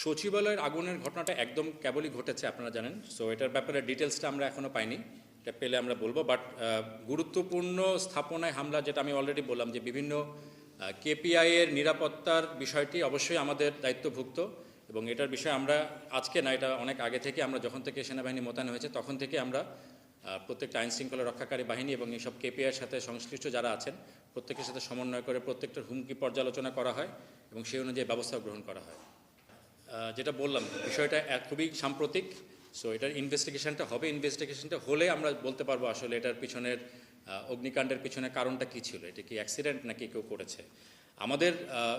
সচিবালয়ের আগুনের ঘটনাটা একদম কেবলই ঘটেছে আপনারা জানেন। সো এটার ব্যাপারে ডিটেলসটা আমরা এখনও পাইনি। এটা পেলে আমরা বলব বাট গুরুত্বপূর্ণ স্থাপনায় হামলা যেটা আমি অলরেডি বললাম যে বিভিন্ন কেপিআই এর নিরাপত্তার বিষয়টি অবশ্যই আমাদের দায়িত্বভুক্ত এবং এটার বিষয়ে আমরা আজকে না, এটা অনেক আগে থেকে আমরা যখন থেকে সেনাবাহিনী মোতায়েন হয়েছে তখন থেকে আমরা প্রত্যেকটা আইন শৃঙ্খলা রক্ষাকারী বাহিনী এবং এইসব কেপিআইয়ের সাথে সংশ্লিষ্ট যারা আছেন, প্রত্যেকের সাথে সমন্বয় করে প্রত্যেকটার হুমকি পর্যালোচনা করা হয় এবং সেই অনুযায়ী ব্যবস্থা গ্রহণ করা হয়। যেটা বললাম, বিষয়টা খুবই সাম্প্রতিক সো এটার ইনভেস্টিগেশনটা হবে। ইনভেস্টিগেশনটা হলে আমরা বলতে পারব আসলে এটার পিছনের অগ্নিকাণ্ডের পিছনে কারণটা কী ছিল? এটা কি অ্যাক্সিডেন্ট নাকি কেউ করেছে? আমাদের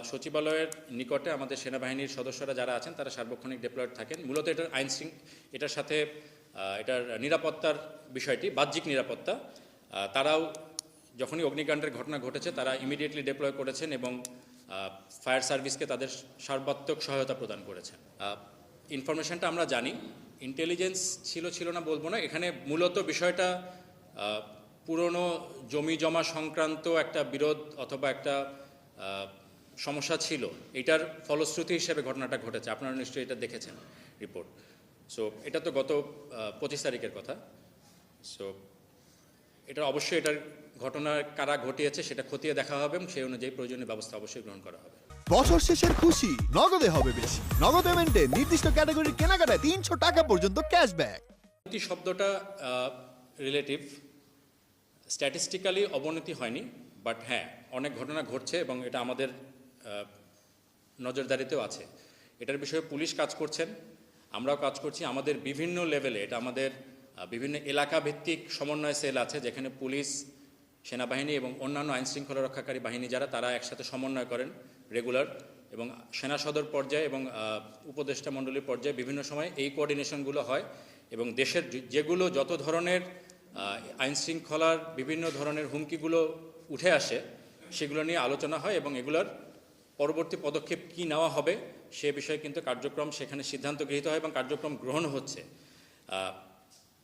সচিবালয়ের নিকটে আমাদের সেনাবাহিনীর সদস্যরা যারা আছেন, তারা সার্বক্ষণিক ডেপ্লয়েড থাকেন। মূলত এটার আইন এটার সাথে এটার নিরাপত্তার বিষয়টি, বাহ্যিক নিরাপত্তা তারাও যখনই অগ্নিকাণ্ডের ঘটনা ঘটেছে, তারা ইমিডিয়েটলি ডেপ্লয় করেছেন এবং ফায়ার সার্ভিসকে তাদের সর্বাত্মক সহায়তা প্রদান করেছেন। ইনফরমেশনটা আমরা জানি ইন্টেলিজেন্স ছিল ছিল না বলব না, এখানে মূলত বিষয়টা পুরনো জমি জমা সংক্রান্ত একটা বিরোধ অথবা একটা সমস্যা ছিল। এটার ফলশ্রুতি হিসেবে ঘটনাটা ঘটেছে। আপনারা নিশ্চয়ই এটা দেখেছেন রিপোর্ট সো এটা তো গত পঁচিশ তারিখের কথা। সো এটা অবশ্যই এটার ঘটনা কারা ঘটিয়েছে সেটা খতিয়ে দেখা হবে এবং সেই অনুযায়ী প্রয়োজনীয় ব্যবস্থা অবশ্যই গ্রহণ করা হবে। বছর শেষের খুশি নগদে হবে বেশি। নগদ পেমেন্টে নির্দিষ্ট ক্যাটাগরির কেনাকাটায় তিনশো টাকা পর্যন্ত ক্যাশব্যাক অবনতি শব্দটা রিলেটিভ স্ট্যাটিস্টিক্যালি অবনতি হয়নি বাট হ্যাঁ অনেক ঘটনা ঘটছে এবং এটা আমাদের নজরদারিতেও আছে। এটার বিষয়ে পুলিশ কাজ করছেন আমরাও কাজ করছি। আমাদের বিভিন্ন লেভেলে এটা আমাদের বিভিন্ন এলাকা ভিত্তিক সমন্বয় সেল আছে, যেখানে পুলিশ, সেনাবাহিনী এবং অন্যান্য আইন শৃঙ্খলা রক্ষাকারী বাহিনী যারা, তারা একসাথে সমন্বয় করেন রেগুলার এবং সেনা সদর পর্যায়ে এবং উপদেষ্টা মণ্ডলীর পর্যায়ে বিভিন্ন সময় এই কোঅর্ডিনেশনগুলো হয় এবং দেশের যেগুলো যত ধরনের আইন শৃঙ্খলার বিভিন্ন ধরনের হুমকিগুলো উঠে আসে, সেগুলো নিয়ে আলোচনা হয় এবং এগুলোর পরবর্তী পদক্ষেপ কি নেওয়া হবে সে বিষয়ে কিন্তু কার্যক্রম সেখানে সিদ্ধান্ত গৃহীত হয় এবং কার্যক্রম গ্রহণ হচ্ছে।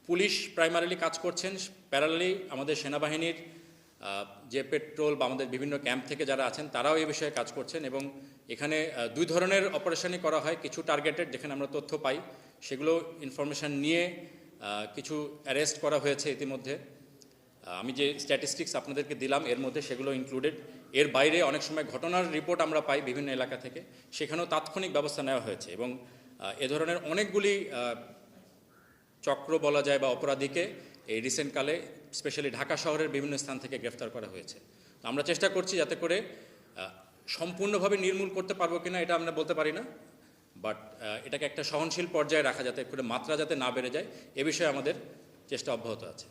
পুলিশ প্রাইমারিলি কাজ করছেন প্যারালি আমাদের সেনাবাহিনীর যে পেট্রোল বা আমাদের বিভিন্ন ক্যাম্প থেকে যারা আছেন, তারাও এই বিষয়ে কাজ করছেন এবং এখানে দুই ধরনের অপারেশনই করা হয়, কিছু টার্গেটেড যেখানে আমরা তথ্য পাই, সেগুলো ইনফরমেশন নিয়ে কিছু অ্যারেস্ট করা হয়েছে ইতিমধ্যে। আমি যে স্ট্যাটিস্টিক্স আপনাদেরকে দিলাম, এর মধ্যে সেগুলো ইনক্লুডেড এর বাইরে অনেক সময় ঘটনার রিপোর্ট আমরা পাই বিভিন্ন এলাকা থেকে, সেখানেও তাৎক্ষণিক ব্যবস্থা নেওয়া হয়েছে এবং এ ধরনের অনেকগুলি চক্র বলা যায় বা অপরাধীকে এই রিসেন্টকালে স্পেশালি ঢাকা শহরের বিভিন্ন স্থান থেকে গ্রেফতার করা হয়েছে। তো আমরা চেষ্টা করছি যাতে করে সম্পূর্ণভাবে নির্মূল করতে পারব কিনা এটা আমরা বলতে পারি না বাট এটাকে একটা সহনশীল পর্যায়ে রাখা যাতে করে মাত্রা যাতে না বেড়ে যায়, এ বিষয়ে আমাদের চেষ্টা অব্যাহত আছে।